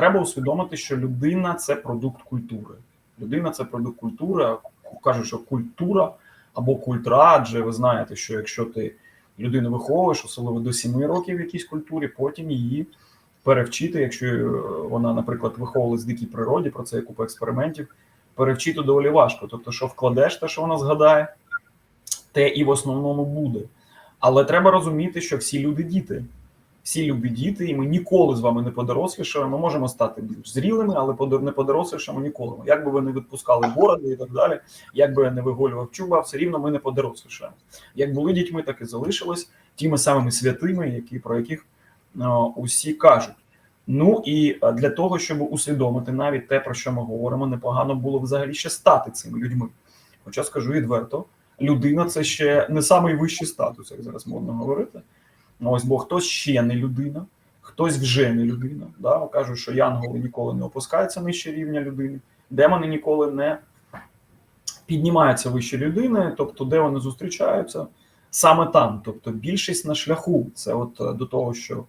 треба усвідомити, що людина це продукт культури. Людина це продукт культури. Кажуть, що культура або культура, адже ви знаєте, що якщо ти людину виховуєш, особливо до 7 років в якійсь культурі, потім її перевчити, якщо е, вона, наприклад, виховувалась в дикій природі, про це є купа експериментів, перевчити доволі важко. Тобто, що вкладеш те, що вона згадає, те і в основному буде. Але треба розуміти, що всі люди діти. Всі люди діти, і ми ніколи з вами не подорослішаємо. Ми можемо стати більш зрілими, але не подорослішаємо ніколи. Як би ви не відпускали бороди і так далі, як би я не виголював чуба, все рівно ми не подорослішаємо. Як були дітьми, так і залишились тими самими святими, які про яких е, усі кажуть. Ну і е, для того, щоб усвідомити навіть те, про що ми говоримо, непогано було взагалі ще стати цими людьми. Хоча скажу відверто, людина це ще не найвищий статус, як зараз модно говорити. Ну, Ось, бо хтось ще не людина, хтось вже не людина. Да? Кажуть, що янголи ніколи не опускаються нижче рівня людини, демони ніколи не піднімаються вище людини, тобто де вони зустрічаються саме там. Тобто більшість на шляху. Це от е, до того, що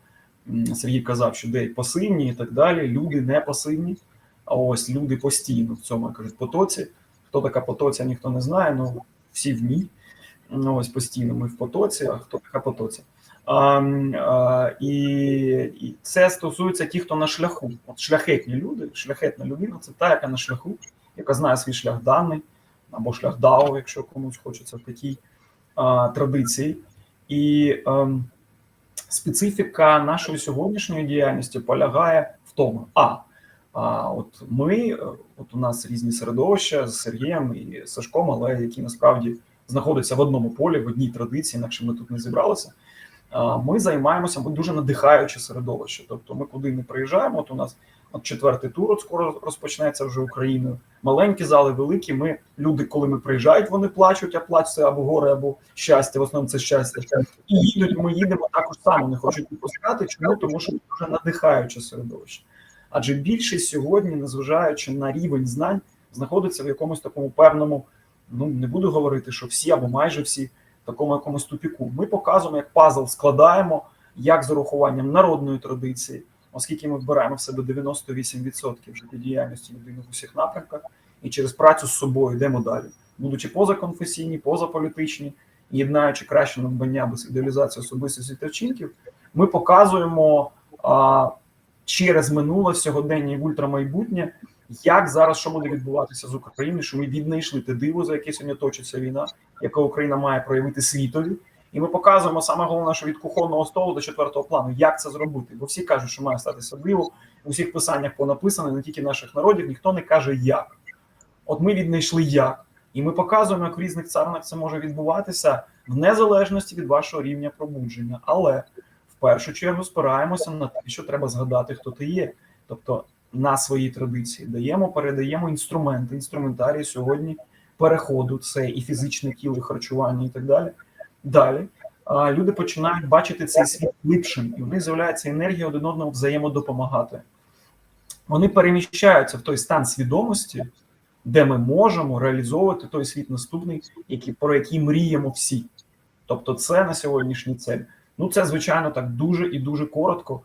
Сергій казав, що де пасивні і так далі. Люди не пасивні, а ось люди постійно в цьому кажуть потоці. Хто така потоця, ніхто не знає, ну всі в ній. Ну, ось постійно ми в потоці, а хто така потоця? А, а, і, і це стосується ті, хто на шляху. От шляхетні люди, шляхетна людина це та, яка на шляху, яка знає свій шлях даний, або шлях дао, якщо комусь хочеться в такій а, традиції. І ем, специфіка нашої сьогоднішньої діяльності полягає в тому, а, а от ми, е, от у нас різні середовища з Сергієм і Сашком, але які насправді знаходяться в одному полі, в одній традиції, інакше ми тут не зібралися. Ми займаємося, дуже надихаюче середовище. Тобто, ми куди не приїжджаємо. От у нас от четвертий тур от скоро розпочнеться вже Україною. Маленькі зали, великі. Ми люди, коли ми приїжджають, вони плачуть, а плач або горе, або щастя. В основному це щастя. І їдуть. Ми їдемо також само, не хочуть відпускати. Чому? Тому що дуже надихаюче середовище. Адже більшість сьогодні, незважаючи на рівень знань, знаходиться в якомусь такому певному. Ну не буду говорити, що всі або майже всі в такому якомусь тупіку. Ми показуємо, як пазл складаємо, як з урахуванням народної традиції, оскільки ми вбираємо в себе 98% життєдіяльності людини в усіх напрямках, і через працю з собою йдемо далі, будучи позаконфесійні, позаполітичні, єднаючи краще надбання без ідеалізації особистості та вчинків, ми показуємо а, через минуле сьогодення і ультрамайбутнє, як зараз що буде відбуватися з Україною, що ми віднайшли те диво, за яке сьогодні точиться війна, яка Україна має проявити світові. І ми показуємо саме головне, що від кухонного столу до четвертого плану, як це зробити. Бо всі кажуть, що має статися диво. У всіх писаннях понаписано, не тільки наших народів, ніхто не каже як. От ми віднайшли як. І ми показуємо, як в різних царинах це може відбуватися в незалежності від вашого рівня пробудження. Але в першу чергу спираємося на те, що треба згадати, хто ти є. Тобто на свої традиції даємо, передаємо інструменти, інструментарії сьогодні переходу, це і фізичне тіло, і харчування, і так далі. Далі люди починають бачити цей світ глибшим, і в них з'являється енергія один одному взаємодопомагати. Вони переміщаються в той стан свідомості, де ми можемо реалізовувати той світ наступний, який, про який мріємо всі. Тобто, це на сьогоднішній цель. Ну, це, звичайно, так дуже і дуже коротко.